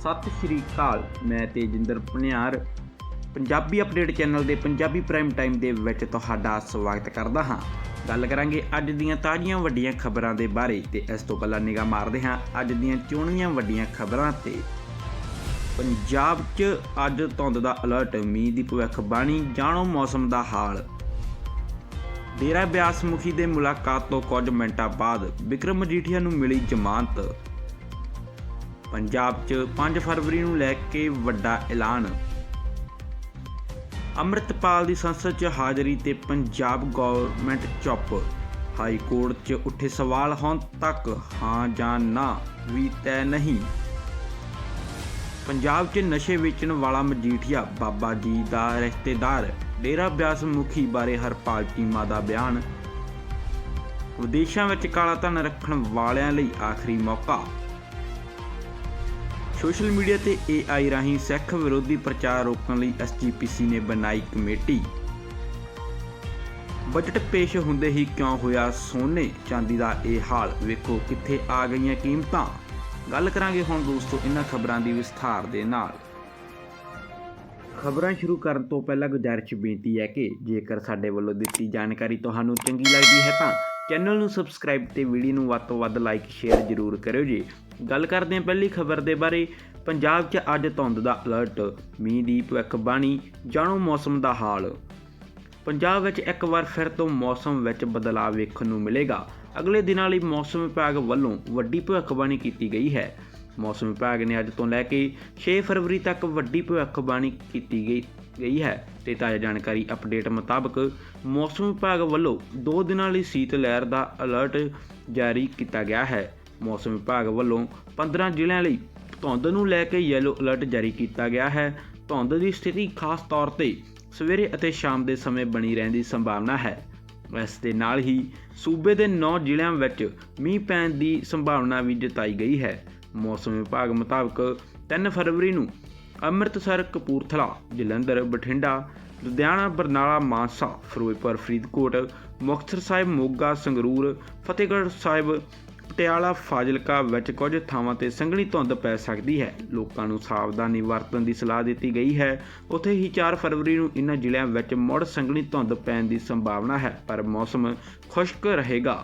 ਸਤਿ ਸ਼੍ਰੀ ਅਕਾਲ। ਮੈਂ ਤੇਜਿੰਦਰ ਪੁਨਿਆਰ। ਪੰਜਾਬੀ ਅਪਡੇਟ ਚੈਨਲ ਦੇ ਪੰਜਾਬੀ ਪ੍ਰਾਈਮ ਟਾਈਮ ਦੇ ਵਿੱਚ ਤੁਹਾਡਾ ਸਵਾਗਤ ਕਰਦਾ ਹਾਂ। ਗੱਲ ਕਰਾਂਗੇ ਅੱਜ ਦੀਆਂ ਤਾਜ਼ੀਆਂ ਵੱਡੀਆਂ ਖਬਰਾਂ ਦੇ ਬਾਰੇ ਤੇ ਇਸ ਤੋਂ ਪਹਿਲਾਂ ਨਿਗਾਹ ਮਾਰਦੇ ਹਾਂ ਅੱਜ ਦੀਆਂ ਚੋਣੀਆਂ ਵੱਡੀਆਂ ਖਬਰਾਂ ਤੇ। ਪੰਜਾਬ 'ਚ ਅੱਜ ਧੁੰਦ ਦਾ ਅਲਰਟ ਮੀਂਹ ਦੀ ਭਵਿੱਖਬਾਣੀ ਜਾਣੋ ਮੌਸਮ ਦਾ ਹਾਲ। ਡੇਰਾ ਬਿਆਸ ਮੁਖੀ ਦੇ ਮੁਲਾਕਾਤ ਤੋਂ ਕੁਝ ਮਿੰਟਾਂ ਬਾਅਦ ਵਿਕਰਮ ਮਜੀਠੀਆ ਨੂੰ ਮਿਲੀ ਜ਼ਮਾਨਤ। ਪੰਜਾਬ 'ਚ 5 ਫਰਵਰੀ ਨੂੰ ਲੈ ਕੇ ਵੱਡਾ ਐਲਾਨ। ਅੰਮ੍ਰਿਤਪਾਲ ਦੀ ਸੰਸਦ 'ਚ ਹਾਜ਼ਰੀ ਤੇ ਪੰਜਾਬ ਗਵਰਨਮੈਂਟ ਚੁੱਪ। ਹਾਈ ਕੋਰਟ 'ਚ ਉੱਠੇ ਸਵਾਲ, ਹੁਣ ਤੱਕ ਹਾਂ ਜਾਂ ਨਾ ਵੀ ਤੈਅ ਨਹੀਂ। ਪੰਜਾਬ 'ਚ ਨਸ਼ੇ ਵੇਚਣ ਵਾਲਾ ਮਜੀਠੀਆ ਬਾਬਾ ਜੀ ਦਾ ਰਿਸ਼ਤੇਦਾਰ, ਡੇਰਾ ਬਿਆਸ ਮੁਖੀ ਬਾਰੇ ਹਰਪਾਲ ਚੀਮਾ ਦਾ ਬਿਆਨ। ਵਿਦੇਸ਼ਾਂ ਵਿੱਚ ਕਾਲਾ ਧਨ ਰੱਖਣ ਵਾਲਿਆਂ ਲਈ ਆਖਰੀ ਮੌਕਾ। ਸੋਸ਼ਲ ਮੀਡੀਆ ਤੇ AI ਰਾਹੀਂ ਸਿੱਖ ਵਿਰੋਧੀ ਪ੍ਰਚਾਰ ਰੋਕਣ ਲਈ SGPC ਨੇ ਬਣਾਈ ਕਮੇਟੀ। ਬਜਟ ਪੇਸ਼ ਹੁੰਦੇ ਹੀ ਕਿਉਂ ਹੋਇਆ ਸੋਨੇ? ਚਾਂਦੀ ਦਾ ਇਹ ਹਾਲ, ਵੇਖੋ ਕਿੱਥੇ ਆ ਗਈਆਂ ਕੀਮਤਾਂ। ਗੱਲ ਕਰਾਂਗੇ ਹੁਣ ਦੋਸਤੋ ਇਹਨਾਂ ਖਬਰਾਂ ਦੀ ਵਿਸਥਾਰ ਦੇ ਨਾਲ। ਖਬਰਾਂ ਸ਼ੁਰੂ ਕਰਨ ਤੋਂ ਪਹਿਲਾਂ ਗੁਜ਼ਾਰਿਸ਼ ਬੇਨਤੀ ਹੈ ਕਿ ਜੇਕਰ ਸਾਡੇ ਵੱਲੋਂ ਦਿੱਤੀ ਜਾਣਕਾਰੀ ਤੁਹਾਨੂੰ ਚੰਗੀ ਲੱਗਦੀ ਹੈ ਤਾਂ ਚੈਨਲ ਨੂੰ ਸਬਸਕ੍ਰਾਈਬ ਤੇ ਵੀਡੀਓ ਨੂੰ ਵੱਧ ਤੋਂ ਵੱਧ ਲਾਈਕ, ਸ਼ੇਅਰ ਜ਼ਰੂਰ ਕਰਿਓ ਜੀ। ਗੱਲ ਕਰਦੇ ਹਾਂ ਪਹਿਲੀ ਖਬਰ ਦੇ ਬਾਰੇ। ਪੰਜਾਬ 'ਚ ਅੱਜ ਧੁੰਦ ਦਾ ਅਲਰਟ ਮੀਂਹ ਦੀ ਭਵਿੱਖਬਾਣੀ ਜਾਣੋ ਮੌਸਮ ਦਾ ਹਾਲ। ਪੰਜਾਬ ਵਿੱਚ ਇੱਕ ਵਾਰ ਫਿਰ ਤੋਂ ਮੌਸਮ ਵਿੱਚ ਬਦਲਾਅ ਵੇਖਣ ਨੂੰ ਮਿਲੇਗਾ। ਅਗਲੇ ਦਿਨਾਂ ਲਈ ਮੌਸਮ ਵਿਭਾਗ ਵੱਲੋਂ ਵੱਡੀ ਭਵਿੱਖਬਾਣੀ ਕੀਤੀ ਗਈ ਹੈ। ਮੌਸਮ ਵਿਭਾਗ ਨੇ ਅੱਜ ਤੋਂ ਲੈ ਕੇ 6 ਫਰਵਰੀ ਤੱਕ ਵੱਡੀ ਭਵਿੱਖਬਾਣੀ ਕੀਤੀ ਗਈ ਗਈ ਹੈ ਤੇ ਤਾਜ਼ਾ ਜਾਣਕਾਰੀ ਅਪਡੇਟ ਮੁਤਾਬਕ ਮੌਸਮ ਵਿਭਾਗ ਵੱਲੋਂ 2 ਦਿਨਾਂ ਲਈ ਸੀਤ ਲਹਿਰ ਦਾ ਅਲਰਟ ਜਾਰੀ ਕੀਤਾ ਗਿਆ ਹੈ। ਮੌਸਮ ਵਿਭਾਗ ਵੱਲੋਂ 15 ਜ਼ਿਲ੍ਹਿਆਂ ਲਈ ਧੁੰਦ ਨੂੰ ਲੈ ਕੇ ਯੈਲੋ ਅਲਰਟ ਜਾਰੀ ਕੀਤਾ ਗਿਆ ਹੈ। ਧੁੰਦ ਦੀ ਸਥਿਤੀ ਖਾਸ ਤੌਰ ਤੇ ਸਵੇਰੇ ਅਤੇ ਸ਼ਾਮ ਦੇ ਸਮੇਂ ਬਣੀ ਰਹਿਣ ਦੀ ਸੰਭਾਵਨਾ ਹੈ। ਇਸ ਦੇ ਨਾਲ ਹੀ ਸੂਬੇ ਦੇ 9 ਜ਼ਿਲ੍ਹਿਆਂ ਵਿੱਚ ਮੀਂਹ ਪੈਣ ਦੀ ਸੰਭਾਵਨਾ ਵੀ ਜਤਾਈ ਗਈ ਹੈ। ਮੌਸਮ ਵਿਭਾਗ ਮੁਤਾਬਕ 3 ਫਰਵਰੀ ਨੂੰ ਅੰਮ੍ਰਿਤਸਰ, ਕਪੂਰਥਲਾ, ਜਲੰਧਰ, ਬਠਿੰਡਾ, ਲੁਧਿਆਣਾ, ਬਰਨਾਲਾ, ਮਾਨਸਾ, ਫਿਰੋਜ਼ਪੁਰ, ਫਰੀਦਕੋਟ, ਮੁਕਤਸਰ ਸਾਹਿਬ, ਮੋਗਾ, ਸੰਗਰੂਰ, ਫਤਿਹਗੜ੍ਹ ਸਾਹਿਬ ਪਟਿਆਲਾ ਫਾਜ਼ਿਲਕਾ ਵਿੱਚ ਕੁਝ ਥਾਵਾਂ ਤੇ ਸੰਘਣੀ ਧੁੰਦ ਪੈ ਸਕਦੀ ਹੈ। ਲੋਕਾਂ ਨੂੰ ਸਾਵਧਾਨੀ ਵਰਤਣ ਦੀ ਸਲਾਹ ਦਿੱਤੀ ਗਈ ਹੈ। ਉੱਥੇ ਹੀ 4 ਫਰਵਰੀ ਨੂੰ ਇਨ੍ਹਾਂ ਜ਼ਿਲ੍ਹਿਆਂ ਵਿੱਚ ਮੁੜ ਸੰਘਣੀ ਧੁੰਦ ਪੈਣ ਦੀ ਸੰਭਾਵਨਾ ਹੈ, ਪਰ ਮੌਸਮ ਖੁਸ਼ਕ ਰਹੇਗਾ।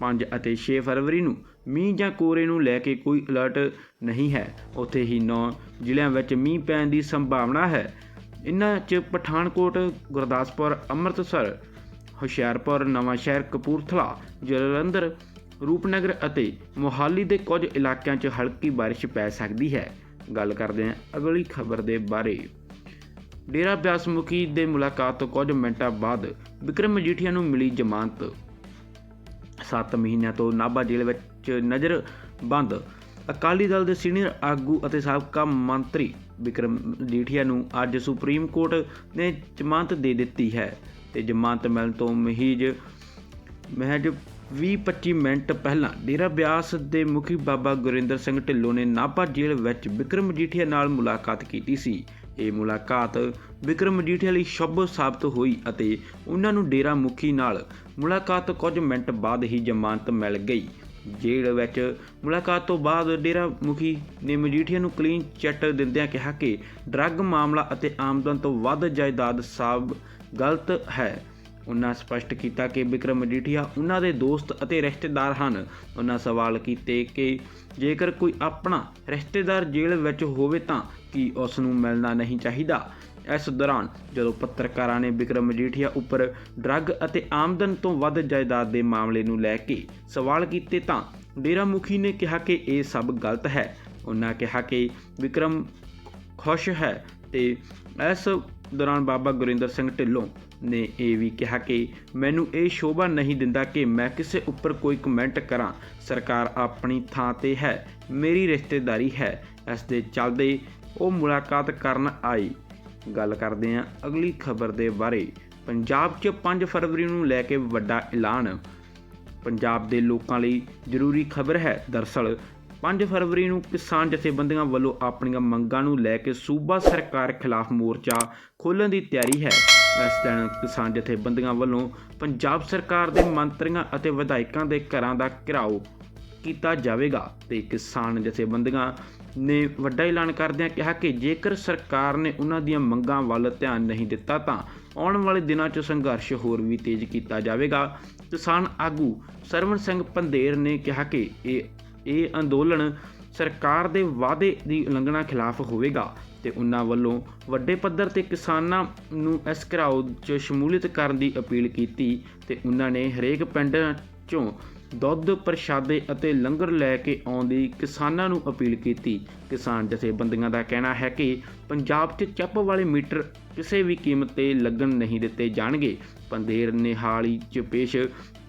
5 ਅਤੇ 6 ਫਰਵਰੀ ਨੂੰ ਮੀਂਹ ਜਾਂ ਕੋਰੇ ਨੂੰ ਲੈ ਕੇ ਕੋਈ ਅਲਰਟ ਨਹੀਂ ਹੈ। ਉੱਥੇ ਹੀ 9 ਜ਼ਿਲ੍ਹਿਆਂ ਵਿੱਚ ਮੀਂਹ ਪੈਣ ਦੀ ਸੰਭਾਵਨਾ ਹੈ। ਇਨ੍ਹਾਂ 'ਚ ਪਠਾਨਕੋਟ, ਗੁਰਦਾਸਪੁਰ, ਅੰਮ੍ਰਿਤਸਰ, ਹੁਸ਼ਿਆਰਪੁਰ ਨਵਾਂ ਸ਼ਹਿਰ ਕਪੂਰਥਲਾ, ਜਲੰਧਰ ਰੂਪਨਗਰ ਅਤੇ ਮੋਹਾਲੀ ਦੇ ਕੁਝ ਇਲਾਕਿਆਂ 'ਚ ਹਲਕੀ ਬਾਰਿਸ਼ ਪੈ ਸਕਦੀ ਹੈ। ਗੱਲ ਕਰਦੇ ਹਾਂ ਅਗਲੀ ਖਬਰ ਦੇ ਬਾਰੇ। ਡੇਰਾ ਬਿਆਸ ਮੁਖੀ ਦੇ ਮੁਲਾਕਾਤ ਤੋਂ ਕੁਝ ਮਿੰਟਾਂ ਬਾਅਦ ਵਿਕਰਮ ਮਜੀਠੀਆ ਨੂੰ ਮਿਲੀ ਜ਼ਮਾਨਤ। 7 ਮਹੀਨਿਆਂ ਤੋਂ ਨਾਭਾ ਜੇਲ੍ਹ ਵਿੱਚ ਨਜ਼ਰ ਬੰਦ। ਅਕਾਲੀ ਦਲ ਦੇ ਸੀਨੀਅਰ ਆਗੂ ਅਤੇ ਸਾਬਕਾ ਮੰਤਰੀ ਵਿਕਰਮ ਮਜੀਠੀਆ ਨੂੰ ਅੱਜ ਸੁਪਰੀਮ ਕੋਰਟ ਨੇ ਜ਼ਮਾਨਤ ਦੇ ਦਿੱਤੀ ਹੈ ਤੇ ਜ਼ਮਾਨਤ ਮਿਲਣ ਤੋਂ ਮਹੀਜ ਮਹਿਜ 20-25 ਮਿੰਟ ਪਹਿਲਾਂ ਡੇਰਾ ਬਿਆਸ ਦੇ ਮੁਖੀ ਬਾਬਾ ਗੁਰਿੰਦਰ ਸਿੰਘ ਢਿੱਲੋਂ ਨੇ ਨਾਭਾ ਜੇਲ੍ਹ ਵਿੱਚ ਵਿਕਰਮ ਮਜੀਠੀਆ ਨਾਲ ਮੁਲਾਕਾਤ ਕੀਤੀ ਸੀ। ਇਹ ਮੁਲਾਕਾਤ ਵਿਕਰਮ ਮਜੀਠੀਆ ਲਈ ਸ਼ੁਭ ਸਾਬਤ ਹੋਈ ਅਤੇ ਉਹਨਾਂ ਨੂੰ ਡੇਰਾ ਮੁਖੀ ਨਾਲ ਮੁਲਾਕਾਤ ਕੁਝ ਮਿੰਟ ਬਾਅਦ ਹੀ ਜ਼ਮਾਨਤ ਮਿਲ ਗਈ। ਜੇਲ੍ਹ ਵਿੱਚ ਮੁਲਾਕਾਤ ਤੋਂ ਬਾਅਦ ਡੇਰਾ ਮੁਖੀ ਨੇ ਮਜੀਠੀਆ ਨੂੰ ਕਲੀਨ ਚਿੱਟ ਦਿੰਦਿਆਂ ਕਿਹਾ ਕਿ ਡਰੱਗ ਮਾਮਲਾ ਅਤੇ ਆਮਦਨ ਤੋਂ ਵੱਧ ਜਾਇਦਾਦ ਸਾਬ ਗਲਤ ਹੈ। ਉਹਨਾਂ ਸਪਸ਼ਟ ਕੀਤਾ ਕਿ ਵਿਕਰਮ ਮਜੀਠੀਆ ਉਹਨਾਂ ਦੇ ਦੋਸਤ ਅਤੇ ਰਿਸ਼ਤੇਦਾਰ ਹਨ। ਉਹਨਾਂ ਸਵਾਲ ਕੀਤੇ ਕਿ ਜੇਕਰ ਕੋਈ ਆਪਣਾ ਰਿਸ਼ਤੇਦਾਰ ਜੇਲ੍ਹ ਵਿੱਚ ਹੋਵੇ ਤਾਂ ਕੀ ਉਸ ਨੂੰ ਮਿਲਣਾ ਨਹੀਂ ਚਾਹੀਦਾ? ਇਸ ਦੌਰਾਨ ਜਦੋਂ ਪੱਤਰਕਾਰਾਂ ਨੇ ਵਿਕਰਮ ਮਜੀਠੀਆ ਉੱਪਰ ਡਰੱਗ ਅਤੇ ਆਮਦਨ ਤੋਂ ਵੱਧ ਜਾਇਦਾਦ ਦੇ ਮਾਮਲੇ ਨੂੰ ਲੈ ਕੇ ਸਵਾਲ ਕੀਤੇ ਤਾਂ ਡੇਰਾ ਮੁਖੀ ਨੇ ਕਿਹਾ ਕਿ ਇਹ ਸਭ ਗਲਤ ਹੈ। ਉਹਨਾਂ ਕਿਹਾ ਕਿ ਵਿਕਰਮ ਖੁਸ਼ ਹੈ ਤੇ ਇਸ ਦੌਰਾਨ ਬਾਬਾ ਗੁਰਿੰਦਰ ਸਿੰਘ ਢਿੱਲੋਂ ਨੇ ਇਹ ਵੀ ਕਿਹਾ ਕਿ ਮੈਨੂੰ ਇਹ ਸ਼ੋਭਾ ਨਹੀਂ ਦਿੰਦਾ ਕਿ ਮੈਂ ਕਿਸੇ ਉੱਪਰ ਕੋਈ ਕਮੈਂਟ ਕਰਾਂ। ਸਰਕਾਰ ਆਪਣੀ ਥਾਂ ਤੇ ਹੈ, ਮੇਰੀ ਰਿਸ਼ਤੇਦਾਰੀ ਹੈ। ਇਸ ਦੇ ਚੱਲਦੇ ਉਹ ਮੁਲਾਕਾਤ ਕਰਨ ਆਈ। ਗੱਲ ਕਰਦੇ ਹਾਂ ਅਗਲੀ ਖਬਰ ਦੇ ਬਾਰੇ। ਪੰਜਾਬ 'ਚ 5 ਫਰਵਰੀ ਨੂੰ ਲੈ ਕੇ ਵੱਡਾ ਐਲਾਨ। ਪੰਜਾਬ ਦੇ ਲੋਕਾਂ ਲਈ ਜ਼ਰੂਰੀ ਖਬਰ ਹੈ। ਦਰਸਲ 5 ਫਰਵਰੀ ਨੂੰ ਕਿਸਾਨ ਜਥੇਬੰਦੀਆਂ ਵੱਲੋਂ ਆਪਣੀਆਂ ਮੰਗਾਂ ਨੂੰ ਲੈ ਕੇ ਸੂਬਾ ਸਰਕਾਰ ਖਿਲਾਫ ਮੋਰਚਾ ਖੋਲ੍ਹਣ ਦੀ ਤਿਆਰੀ ਹੈ। ਇਸ ਕਿਸਾਨ ਜਥੇਬੰਦੀਆਂ ਵੱਲੋਂ ਪੰਜਾਬ ਸਰਕਾਰ ਦੇ ਮੰਤਰੀਆਂ ਅਤੇ ਵਿਧਾਇਕਾਂ ਦੇ ਘਰਾਂ ਦਾ ਘਿਰਾਓ ਕੀਤਾ ਜਾਵੇਗਾ ਤੇ ਕਿਸਾਨ ਜਥੇਬੰਦੀਆਂ ਨੇ ਵੱਡਾ ਐਲਾਨ ਕਰਦਿਆਂ ਕਿਹਾ ਕਿ ਜੇਕਰ ਸਰਕਾਰ ਨੇ ਉਹਨਾਂ ਦੀਆਂ ਮੰਗਾਂ ਵੱਲ ਧਿਆਨ ਨਹੀਂ ਦਿੱਤਾ ਤਾਂ ਆਉਣ ਵਾਲੇ ਦਿਨਾਂ 'ਚ ਸੰਘਰਸ਼ ਹੋਰ ਵੀ ਤੇਜ਼ ਕੀਤਾ ਜਾਵੇਗਾ। ਕਿਸਾਨ ਆਗੂ ਸਰਵਣ ਸਿੰਘ ਪੰਧੇਰ ਨੇ ਕਿਹਾ ਕਿ ਇਹ ਇਹ ਅੰਦੋਲਨ ਸਰਕਾਰ ਦੇ ਵਾਅਦੇ ਦੀ ਉਲੰਘਣਾ ਖਿਲਾਫ ਹੋਵੇਗਾ। ਤੇ ਉਹਨਾਂ ਵੱਲੋਂ ਵੱਡੇ ਪੱਧਰ ਤੇ ਕਿਸਾਨਾਂ ਨੂੰ ਇਸ ਘਿਰਾਓ 'ਚ ਸ਼ਮੂਲੀਅਤ ਕਰਨ ਦੀ ਅਪੀਲ ਕੀਤੀ ਤੇ ਉਹਨਾਂ ਨੇ ਹਰੇਕ ਪਿੰਡ 'ਚੋਂ ਦੁੱਧ, ਪ੍ਰਸ਼ਾਦੇ ਅਤੇ ਲੰਗਰ ਲੈ ਕੇ ਆਉਣ ਦੀ ਕਿਸਾਨਾਂ ਨੂੰ ਅਪੀਲ ਕੀਤੀ। ਕਿਸਾਨ ਜਥੇਬੰਦੀਆਂ ਦਾ ਕਹਿਣਾ ਹੈ ਕਿ ਪੰਜਾਬ 'ਚ ਚੱਪ ਵਾਲੇ ਮੀਟਰ ਕਿਸੇ ਵੀ ਕੀਮਤ ਤੇ ਲੱਗਣ ਨਹੀਂ ਦਿੱਤੇ ਜਾਣਗੇ। ਪੰਦੇਰ ਨੇ ਹਾਲ 'ਚ ਪੇਸ਼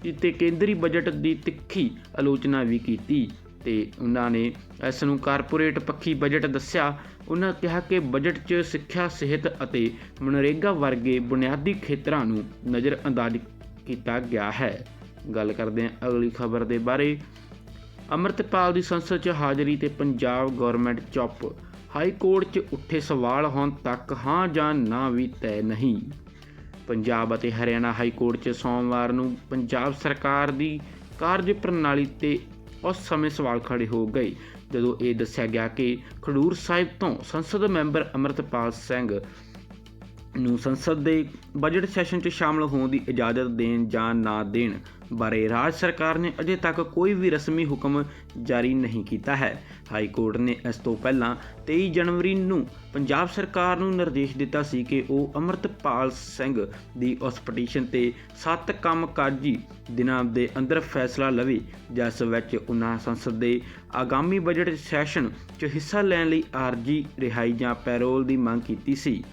ਕੀਤੇ ਕੇਂਦਰੀ ਬਜਟ ਦੀ ਤਿੱਖੀ ਆਲੋਚਨਾ ਵੀ ਕੀਤੀ ਤੇ ਉਹਨਾਂ ਨੇ ਇਸ ਨੂੰ ਕਾਰਪੋਰੇਟ ਪੱਖੀ ਬਜਟ ਦੱਸਿਆ ਉਹਨਾਂ ਕਿਹਾ ਕਿ ਬਜਟ 'ਚ ਸਿੱਖਿਆ, ਸਿਹਤ ਅਤੇ ਮਨਰੇਗਾ ਵਰਗੇ ਬੁਨਿਆਦੀ ਖੇਤਰਾਂ ਨੂੰ ਨਜ਼ਰਅੰਦਾਜ਼ ਕੀਤਾ ਗਿਆ ਹੈ। ਗੱਲ ਕਰਦੇ ਹਾਂ ਅਗਲੀ ਖਬਰ ਦੇ ਬਾਰੇ। ਅੰਮ੍ਰਿਤਪਾਲ ਦੀ ਸੰਸਦ 'ਚ ਹਾਜ਼ਰੀ ਤੇ ਪੰਜਾਬ ਗਵਰਨਮੈਂਟ ਚੁੱਪ। ਹਾਈ ਕੋਰਟ 'ਚ ਉੱਠੇ ਸਵਾਲ ਹੁਣ ਤੱਕ ਹਾਂ ਜਾਂ ਨਾ ਵੀ ਤੈਅ ਨਹੀਂ। ਪੰਜਾਬ ਅਤੇ ਹਰਿਆਣਾ ਹਾਈ ਕੋਰਟ 'ਚ ਸੋਮਵਾਰ ਨੂੰ ਪੰਜਾਬ ਸਰਕਾਰ ਦੀ ਕਾਰਜ ਪ੍ਰਣਾਲੀ ਤੇ ਉਸ ਸਮੇਂ ਸਵਾਲ ਖੜੇ ਹੋ ਗਏ। ਜਦੋਂ ਇਹ ਦੱਸਿਆ ਗਿਆ ਕਿ ਖਡੂਰ ਸਾਹਿਬ ਤੋਂ ਸੰਸਦ ਮੈਂਬਰ ਅਮਰਤਪਾਲ ਸਿੰਘ ਨੂੰ ਸੰਸਦ ਦੇ ਬਜਟ ਸੈਸ਼ਨ 'ਚ ਸ਼ਾਮਲ ਹੋਣ ਦੀ ਇਜਾਜ਼ਤ ਦੇਣ ਜਾਂ ਨਾ ਦੇਣ ਬਾਰੇ ਰਾਜ ਸਰਕਾਰ ਨੇ ਅਜੇ ਤੱਕ ਕੋਈ ਵੀ ਰਸਮੀ ਹੁਕਮ ਜਾਰੀ ਨਹੀਂ ਕੀਤਾ ਹੈ। ਹਾਈ ਕੋਰਟ ਨੇ ਇਸ ਤੋਂ ਪਹਿਲਾਂ 23 ਜਨਵਰੀ ਨੂੰ ਪੰਜਾਬ ਸਰਕਾਰ ਨੂੰ ਨਿਰਦੇਸ਼ ਦਿੱਤਾ ਸੀ ਕਿ ਉਹ ਅਮਰਤਪਾਲ ਸਿੰਘ ਦੀ ਉਸ ਪਟੀਸ਼ਨ ਤੇ 7 ਕੰਮਕਾਜੀ ਦਿਨਾਂ ਦੇ ਅੰਦਰ ਫੈਸਲਾ ਲਵੇ, ਜਿਸ ਵਿੱਚ ਉਹਨਾਂ ਸੰਸਦ ਦੇ ਆਗਾਮੀ ਬਜਟ ਸੈਸ਼ਨ 'ਚ ਹਿੱਸਾ ਲੈਣ ਲਈ ਆਰਜੀ ਰਿਹਾਈ ਜਾਂ ਪੈਰੋਲ ਦੀ ਮੰਗ ਕੀਤੀ ਸੀ।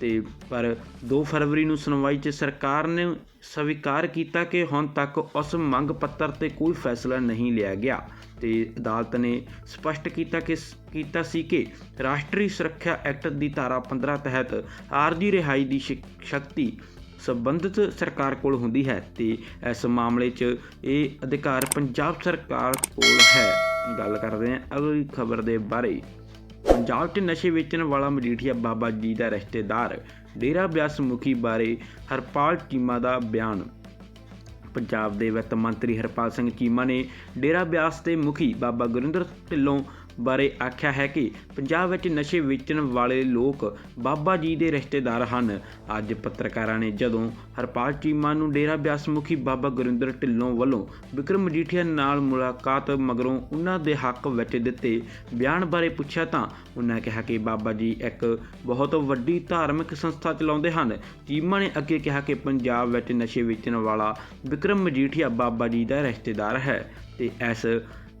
ਤੇ ਪਰ 2 ਫਰਵਰੀ ਨੂੰ ਸੁਣਵਾਈ 'ਚ ਸਰਕਾਰ ਨੇ ਸਵੀਕਾਰ ਕੀਤਾ ਕਿ ਹੁਣ ਤੱਕ ਉਸ ਮੰਗ ਪੱਤਰ ਤੇ ਕੋਈ ਫੈਸਲਾ ਨਹੀਂ ਲਿਆ ਗਿਆ। ਤੇ ਅਦਾਲਤ ਨੇ ਸਪਸ਼ਟ ਕੀਤਾ ਕਿ ਕੀਤਾ ਸੀ ਕਿ ਰਾਸ਼ਟਰੀ ਸੁਰੱਖਿਆ ਐਕਟ ਦੀ ਧਾਰਾ 15 ਤਹਿਤ ਆਰਜੀ ਰਿਹਾਈ ਦੀ ਸ਼ਕਤੀ ਸੰਬੰਧਿਤ ਸਰਕਾਰ ਕੋਲ ਹੁੰਦੀ ਹੈ ਤੇ ਇਸ ਮਾਮਲੇ 'ਚ ਇਹ ਅਧਿਕਾਰ ਪੰਜਾਬ ਸਰਕਾਰ ਕੋਲ ਹੈ। ਗੱਲ ਕਰਦੇ ਹਾਂ ਅਗਲੀ ਖਬਰ ਦੇ ਬਾਰੇ। ਪੰਜਾਬ 'ਚ ਨਸ਼ੇ ਵੇਚਣ ਵਾਲਾ ਮਜੀਠੀਆ ਬਾਬਾ ਜੀ ਦਾ ਰਿਸ਼ਤੇਦਾਰ, ਡੇਰਾ ਬਿਆਸ ਮੁਖੀ ਬਾਰੇ ਹਰਪਾਲ ਚੀਮਾ ਦਾ ਬਿਆਨ। ਪੰਜਾਬ ਦੇ ਵਿੱਤ ਮੰਤਰੀ ਹਰਪਾਲ ਸਿੰਘ ਚੀਮਾ ਨੇ ਡੇਰਾ ਬਿਆਸ ਦੇ ਮੁਖੀ ਬਾਬਾ ਗੁਰਿੰਦਰ ਢਿੱਲੋਂ ਬਾਰੇ ਆਖਿਆ ਹੈ ਕਿ ਪੰਜਾਬ ਵਿੱਚ ਨਸ਼ੇ ਵੇਚਣ ਵਾਲੇ ਲੋਕ ਬਾਬਾ ਜੀ ਦੇ ਰਿਸ਼ਤੇਦਾਰ ਹਨ। ਅੱਜ ਪੱਤਰਕਾਰਾਂ ਨੇ ਜਦੋਂ ਹਰਪਾਲ ਚੀਮਾ ਨੂੰ ਡੇਰਾ ਬਿਆਸ ਮੁਖੀ ਬਾਬਾ ਗੁਰਿੰਦਰ ਢਿੱਲੋਂ ਵੱਲੋਂ ਵਿਕਰਮ ਮਜੀਠੀਆ ਨਾਲ ਮੁਲਾਕਾਤ ਮਗਰੋਂ ਉਹਨਾਂ ਦੇ ਹੱਕ ਵਿੱਚ ਦਿੱਤੇ ਬਿਆਨ ਬਾਰੇ ਪੁੱਛਿਆ ਤਾਂ ਉਹਨਾਂ ਕਿਹਾ ਕਿ ਬਾਬਾ ਜੀ ਇੱਕ ਬਹੁਤ ਵੱਡੀ ਧਾਰਮਿਕ ਸੰਸਥਾ ਚਲਾਉਂਦੇ ਹਨ। ਚੀਮਾ ਨੇ ਅੱਗੇ ਕਿਹਾ ਕਿ ਪੰਜਾਬ ਵਿੱਚ ਨਸ਼ੇ ਵੇਚਣ ਵਾਲਾ ਵਿਕਰਮ ਮਜੀਠੀਆ ਬਾਬਾ ਜੀ ਦਾ ਰਿਸ਼ਤੇਦਾਰ ਹੈ ਤੇ ਇਸ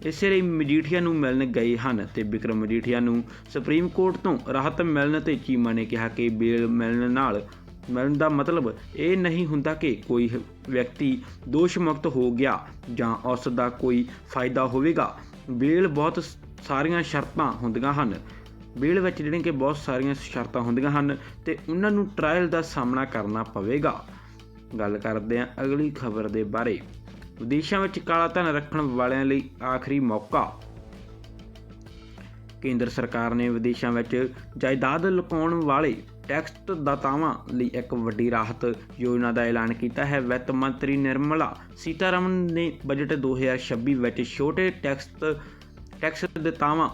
ਇਸੇ ਲਈ ਮਜੀਠੀਆ ਨੂੰ ਮਿਲਣ ਗਏ ਹਨ ਤੇ ਵਿਕਰਮ ਮਜੀਠੀਆ ਨੂੰ ਸੁਪਰੀਮ ਕੋਰਟ ਤੋਂ ਰਾਹਤ ਮਿਲਣ ਤੇ ਚੀਮਾ ਨੇ ਕਿਹਾ ਕਿ ਬੇਲ ਮਿਲਣ ਨਾਲ ਮਿਲਣ ਦਾ ਮਤਲਬ ਇਹ ਨਹੀਂ ਹੁੰਦਾ ਕਿ ਕੋਈ ਵਿਅਕਤੀ ਦੋਸ਼ ਮੁਕਤ ਹੋ ਗਿਆ ਜਾਂ ਉਸ ਦਾ ਕੋਈ ਫਾਇਦਾ ਹੋਵੇਗਾ। ਬੇਲ ਬਹੁਤ ਸਾਰੀਆਂ ਸ਼ਰਤਾਂ ਹੁੰਦੀਆਂ ਹਨ। ਬੇਲ ਵਿੱਚ ਜਿਹੜੀਆਂ ਕਿ ਬਹੁਤ ਸਾਰੀਆਂ ਸ਼ਰਤਾਂ ਹੁੰਦੀਆਂ ਹਨ ਤੇ ਉਹਨਾਂ ਨੂੰ ਟ੍ਰਾਇਲ ਦਾ ਸਾਹਮਣਾ ਕਰਨਾ ਪਵੇਗਾ। ਗੱਲ ਕਰਦੇ ਹਾਂ ਅਗਲੀ ਖਬਰ ਦੇ ਬਾਰੇ। ਵਿਦੇਸ਼ਾਂ ਵਿੱਚ ਕਾਲਾ ਧਨ ਰੱਖਣ ਵਾਲਿਆਂ ਲਈ ਆਖਰੀ ਮੌਕਾ। ਕੇਂਦਰ ਸਰਕਾਰ ਨੇ ਵਿਦੇਸ਼ਾਂ ਵਿੱਚ ਜਾਇਦਾਦ ਲੁਕਾਉਣ ਵਾਲੇ ਟੈਕਸ ਦਾਤਾਵਾਂ ਲਈ ਇੱਕ ਵੱਡੀ ਰਾਹਤ ਯੋਜਨਾ ਦਾ ਐਲਾਨ ਕੀਤਾ ਹੈ। ਵਿੱਤ ਮੰਤਰੀ ਨਿਰਮਲਾ ਸੀਤਾਰਮਨ ਨੇ ਬਜਟ 2026 ਵਿੱਚ ਛੋਟੇ ਟੈਕਸ ਟੈਕਸ ਦਾਤਾਵਾਂ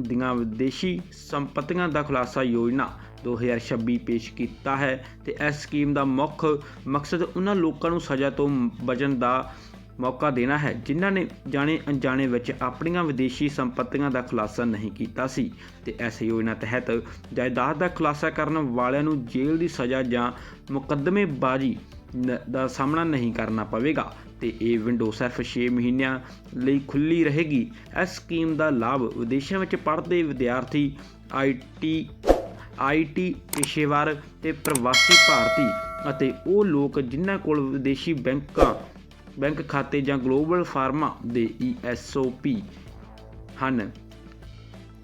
ਦੀਆਂ ਵਿਦੇਸ਼ੀ ਸੰਪਤੀਆਂ ਦਾ ਖੁਲਾਸਾ ਯੋਜਨਾ 2026 ਪੇਸ਼ ਕੀਤਾ ਹੈ ਤੇ ਇਸ ਸਕੀਮ ਦਾ ਮੁੱਖ ਮਕਸਦ ਉਹਨਾਂ ਲੋਕਾਂ ਨੂੰ ਸਜ਼ਾ ਤੋਂ ਬਚਣ ਦਾ ਮੌਕਾ ਦੇਣਾ ਹੈ। ਜਿਨ੍ਹਾਂ ਨੇ ਜਾਣੇ ਅਣਜਾਣੇ ਵਿੱਚ ਆਪਣੀਆਂ ਵਿਦੇਸ਼ੀ ਸੰਪਤੀਆਂ ਦਾ ਖੁਲਾਸਾ ਨਹੀਂ ਕੀਤਾ ਸੀ ਤੇ ਇਸ ਯੋਜਨਾ ਤਹਿਤ ਜਾਇਦਾਦ ਦਾ ਖੁਲਾਸਾ ਕਰਨ ਵਾਲਿਆਂ ਨੂੰ ਜੇਲ੍ਹ ਦੀ ਸਜ਼ਾ ਜਾਂ ਮੁਕੱਦਮੇਬਾਜ਼ੀ ਦਾ ਸਾਹਮਣਾ ਨਹੀਂ ਕਰਨਾ ਪਵੇਗਾ ਤੇ ਇਹ ਵਿੰਡੋ ਸਿਰਫ 6 ਮਹੀਨਿਆਂ ਲਈ ਖੁੱਲੀ ਰਹੇਗੀ। ਇਸ ਸਕੀਮ ਦਾ ਲਾਭ ਵਿਦੇਸ਼ਾਂ ਵਿੱਚ ਪੜ੍ਹਦੇ ਵਿਦਿਆਰਥੀ ਆਈਟੀ ਆਈਟੀ ਪੇਸ਼ੇਵਰ ਤੇ ਪ੍ਰਵਾਸੀ ਭਾਰਤੀ ਅਤੇ ਉਹ ਲੋਕ ਜਿਨ੍ਹਾਂ ਕੋਲ ਵਿਦੇਸ਼ੀ ਬੈਂਕਾਂ ਬੈਂਕ ਖਾਤੇ ਜਾਂ ਗਲੋਬਲ ਫਾਰਮਾ ਦੇ ਈਐਸਓਪੀ ਹਨ।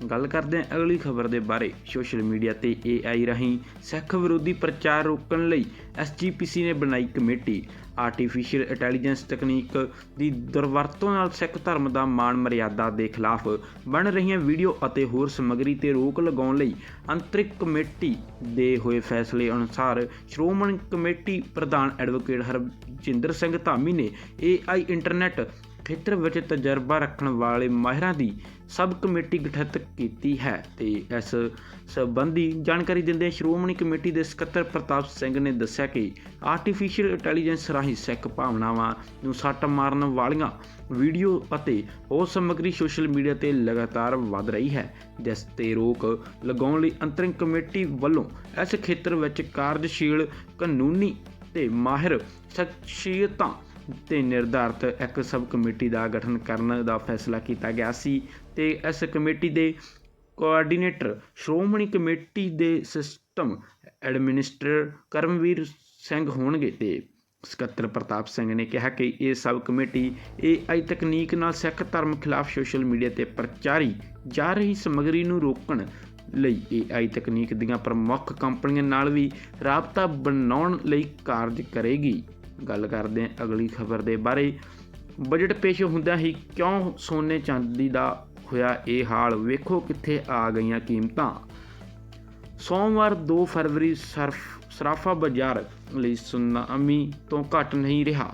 ਗੱਲ ਕਰਦੇ ਹਾਂ ਅਗਲੀ ਖਬਰ ਦੇ ਬਾਰੇ। ਸੋਸ਼ਲ ਮੀਡੀਆ ਤੇ AI ਰਾਹੀਂ ਸਿੱਖ ਵਿਰੋਧੀ ਪ੍ਰਚਾਰ ਰੋਕਣ ਲਈ SGPC ਨੇ ਬਣਾਈ ਕਮੇਟੀ। ਆਰਟੀਫੀਸ਼ੀਅਲ ਇੰਟੈਲੀਜੈਂਸ ਤਕਨੀਕ ਦੀ ਦੁਰਵਰਤੋਂ ਨਾਲ ਸਿੱਖ ਧਰਮ ਦਾ ਮਾਣ ਮਰਿਆਦਾ ਦੇ ਖਿਲਾਫ ਬਣ ਰਹੀਆਂ ਵੀਡੀਓ ਅਤੇ ਹੋਰ ਸਮੱਗਰੀ ਤੇ ਰੋਕ ਲਗਾਉਣ ਲਈ ਅੰਤਰਿਕ ਕਮੇਟੀ ਦੇ ਹੋਏ ਫੈਸਲੇ ਅਨੁਸਾਰ ਸ਼੍ਰੋਮਣੀ ਕਮੇਟੀ ਪ੍ਰਧਾਨ ਐਡਵੋਕੇਟ ਹਰਜਿੰਦਰ ਸਿੰਘ ਧਾਮੀ ਨੇ AI ਇੰਟਰਨੈਟ ਖੇਤਰ ਵਿੱਚ ਤਜਰਬਾ ਰੱਖਣ ਵਾਲੇ ਮਾਹਿਰਾਂ ਦੀ ਸਬ ਕਮੇਟੀ ਗਠਿਤ ਕੀਤੀ ਹੈ ਤੇ ਇਸ ਸੰਬੰਧੀ ਜਾਣਕਾਰੀ ਦਿੰਦੇ ਸ਼੍ਰੋਮਣੀ ਕਮੇਟੀ ਦੇ ਸਕੱਤਰ ਪ੍ਰਤਾਪ ਸਿੰਘ ਨੇ ਦੱਸਿਆ ਕਿ ਆਰਟੀਫੀਸ਼ੀਅਲ ਇੰਟੈਲੀਜੈਂਸ ਰਾਹੀਂ ਸਿੱਖ ਭਾਵਨਾਵਾਂ ਨੂੰ ਸੱਟ ਮਾਰਨ ਵਾਲੀਆਂ ਵੀਡੀਓ ਅਤੇ ਹੋਰ ਸਮੱਗਰੀ ਸੋਸ਼ਲ ਮੀਡੀਆ ਤੇ ਲਗਾਤਾਰ ਵਧ ਰਹੀ ਹੈ, ਜਿਸ ਤੇ ਰੋਕ ਲਗਾਉਣ ਲਈ ਅੰਤਰਿੰਗ ਕਮੇਟੀ ਵੱਲੋਂ ਇਸ ਖੇਤਰ ਵਿੱਚ ਕਾਰਜਸ਼ੀਲ, ਕਾਨੂੰਨੀ ਤੇ ਮਾਹਿਰ ਸ਼ਖਸੀਅਤਾਂ ਤੇ ਨਿਰਧਾਰਤ ਇੱਕ ਸਬ ਕਮੇਟੀ ਦਾ ਗਠਨ ਕਰਨ ਦਾ ਫੈਸਲਾ ਕੀਤਾ ਗਿਆ ਸੀ। ਅਤੇ ਇਸ ਕਮੇਟੀ ਦੇ ਕੋਆਰਡੀਨੇਟਰ, ਸ਼੍ਰੋਮਣੀ ਕਮੇਟੀ ਦੇ ਸਿਸਟਮ ਐਡਮਿਨਿਸਟਰ ਕਰਮਵੀਰ ਸਿੰਘ ਹੋਣਗੇ ਤੇ ਸਕੱਤਰ ਪ੍ਰਤਾਪ ਸਿੰਘ ਨੇ ਕਿਹਾ ਕਿ ਇਹ ਸਬ ਕਮੇਟੀ AI ਤਕਨੀਕ ਨਾਲ ਸਿੱਖ ਧਰਮ ਖਿਲਾਫ ਸੋਸ਼ਲ ਮੀਡੀਆ ਤੇ ਪ੍ਰਚਾਰੀ ਜਾ ਰਹੀ ਸਮੱਗਰੀ ਨੂੰ ਰੋਕਣ ਲਈ AI ਤਕਨੀਕ ਦੀਆਂ ਪ੍ਰਮੁੱਖ ਕੰਪਨੀਆਂ ਨਾਲ ਵੀ ਰਾਬਤਾ ਬਣਾਉਣ ਲਈ ਕਾਰਜ ਕਰੇਗੀ। ਗੱਲ ਕਰਦੇ ਹਾਂ ਅਗਲੀ ਖਬਰ ਦੇ ਬਾਰੇ। ਬਜਟ ਪੇਸ਼ ਹੁੰਦਿਆਂ ਹੀ ਕਿਉਂ ਸੋਨੇ ਚਾਂਦੀ ਦਾ ਹੋਇਆ, ਇਹ ਹਾਲ ਵੇਖੋ ਕਿੱਥੇ ਆ ਗਈਆਂ ਕੀਮਤਾਂ। ਸੋਮਵਾਰ 2 ਫਰਵਰੀ ਸਰਫ, ਸਰਾਫਾ ਬਾਜ਼ਾਰ ਲਈ ਸੁਨਾਮੀ ਤੋਂ ਘੱਟ ਨਹੀਂ ਰਿਹਾ।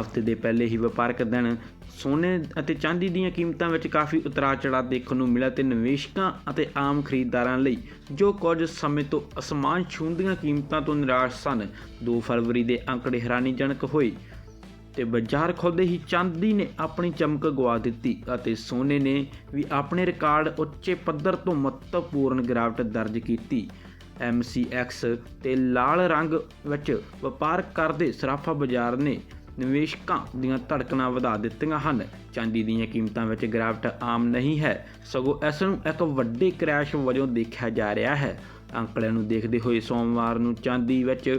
ਹਫ਼ਤੇ ਦੇ ਪਹਿਲੇ ਹੀ ਵਪਾਰਕ ਦਿਨ ਸੋਨੇ ਅਤੇ ਚਾਂਦੀ ਦੀਆਂ ਕੀਮਤਾਂ ਵਿੱਚ ਕਾਫੀ ਉਤਰਾਅ ਚੜਾਅ ਦੇਖਣ ਨੂੰ ਮਿਲਿਆ ਤੇ ਨਿਵੇਸ਼ਕਾਂ ਅਤੇ ਆਮ ਖਰੀਦਦਾਰਾਂ ਲਈ, ਜੋ ਕੁਝ ਸਮੇਂ ਤੋਂ ਅਸਮਾਨ ਛੂੰਹਦੀਆਂ ਕੀਮਤਾਂ ਤੋਂ ਨਿਰਾਸ਼ ਸਨ। 2 ਫਰਵਰੀ ਦੇ ਅੰਕੜੇ ਹੈਰਾਨੀਜਨਕ ਹੋਏ। ਤੇ ਬਾਜ਼ਾਰ ਖੁੱਲਦੇ ਹੀ ਚਾਂਦੀ ਨੇ ਆਪਣੀ ਚਮਕ ਗਵਾ ਦਿੱਤੀ ਅਤੇ ਸੋਨੇ ਨੇ ਵੀ ਆਪਣੇ ਰਿਕਾਰਡ ਉੱਚੇ ਪੱਧਰ ਤੋਂ ਮਹੱਤਵਪੂਰਨ ਗਿਰਾਵਟ ਦਰਜ ਕੀਤੀ। MCX ਤੇ ਲਾਲ ਰੰਗ ਵਿੱਚ ਵਪਾਰ ਕਰਦੇ ਸਰਾਫਾ ਬਾਜ਼ਾਰ ਨੇ ਨਿਵੇਸ਼ਕਾਂ ਦੀਆਂ ਧੜਕਣਾਂ ਵਧਾ ਦਿੱਤੀਆਂ ਹਨ। ਚਾਂਦੀ ਦੀਆਂ ਕੀਮਤਾਂ ਵਿੱਚ ਗਿਰਾਵਟ ਆਮ ਨਹੀਂ ਹੈ, ਸਗੋਂ ਇਸ ਨੂੰ ਇੱਕ ਵੱਡੇ ਕ੍ਰੈਸ਼ ਵਜੋਂ ਦੇਖਿਆ ਜਾ ਰਿਹਾ ਹੈ। ਅੰਕੜਿਆਂ ਨੂੰ ਦੇਖਦੇ ਹੋਏ ਸੋਮਵਾਰ ਨੂੰ ਚਾਂਦੀ ਵਿੱਚ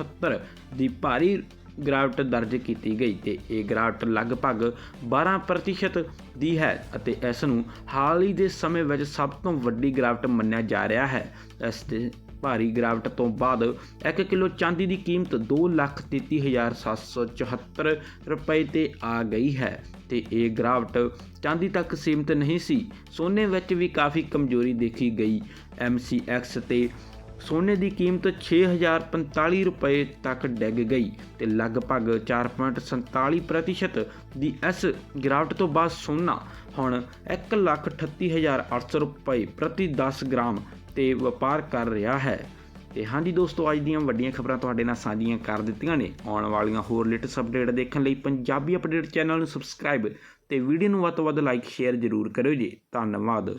31878 ਦੀ ਭਾਰੀ ਗਿਰਾਵਟ ਦਰਜ ਕੀਤੀ ਗਈ ਤੇ ਇਹ ਗਿਰਾਵਟ ਲਗਭਗ 12% ਦੀ ਹੈ ਅਤੇ ਇਸ ਨੂੰ ਹਾਲ ਹੀ ਦੇ ਸਮੇਂ ਵਿੱਚ ਸਭ ਤੋਂ ਵੱਡੀ ਗਿਰਾਵਟ ਮੰਨਿਆ ਜਾ ਰਿਹਾ ਹੈ। ਇਸ ਦੇ ਭਾਰੀ ਗਿਰਾਵਟ ਤੋਂ ਬਾਅਦ 1 ਕਿਲੋ ਚਾਂਦੀ ਦੀ ਕੀਮਤ 233774 ਰੁਪਏ ਤੇ ਆ ਗਈ ਹੈ ਤੇ ਇਹ ਗਿਰਾਵਟ ਚਾਂਦੀ ਤੱਕ ਸੀਮਿਤ ਨਹੀਂ ਸੀ। ਸੋਨੇ ਵਿੱਚ ਵੀ ਕਾਫੀ ਕਮਜ਼ੋਰੀ ਦੇਖੀ ਗਈ। MCX ਤੇ ਸੋਨੇ ਦੀ ਕੀਮਤ 6045 ਰੁਪਏ ਤੱਕ ਡਿੱਗ ਗਈ ਤੇ ਲਗਭਗ 4.47% ਦੀ ਇਸ ਗਿਰਾਵਟ ਤੋਂ ਬਾਅਦ ਸੋਨਾ ਹੁਣ 138800 ਰੁਪਏ ਪ੍ਰਤੀ 10 ਗ੍ਰਾਮ ਤੇ ਵਪਾਰ ਕਰ ਰਿਹਾ ਹੈ। ਤੇ ਹਾਂਜੀ ਦੋਸਤੋ, ਅੱਜ ਦੀਆਂ ਵੱਡੀਆਂ ਖਬਰਾਂ ਤੁਹਾਡੇ ਨਾਲ ਸਾਂਝੀਆਂ ਕਰ ਦਿੱਤੀਆਂ ਨੇ। ਆਉਣ ਵਾਲੀਆਂ ਹੋਰ ਲੇਟੈਸਟ ਅਪਡੇਟ ਦੇਖਣ ਲਈ ਪੰਜਾਬੀ ਅਪਡੇਟ ਚੈਨਲ ਨੂੰ ਸਬਸਕ੍ਰਾਈਬ ਤੇ ਵੀਡੀਓ ਨੂੰ ਵੱਧ ਤੋਂ ਵੱਧ ਲਾਈਕ, ਸ਼ੇਅਰ ਜ਼ਰੂਰ ਕਰਿਓ ਜੀ। ਧੰਨਵਾਦ।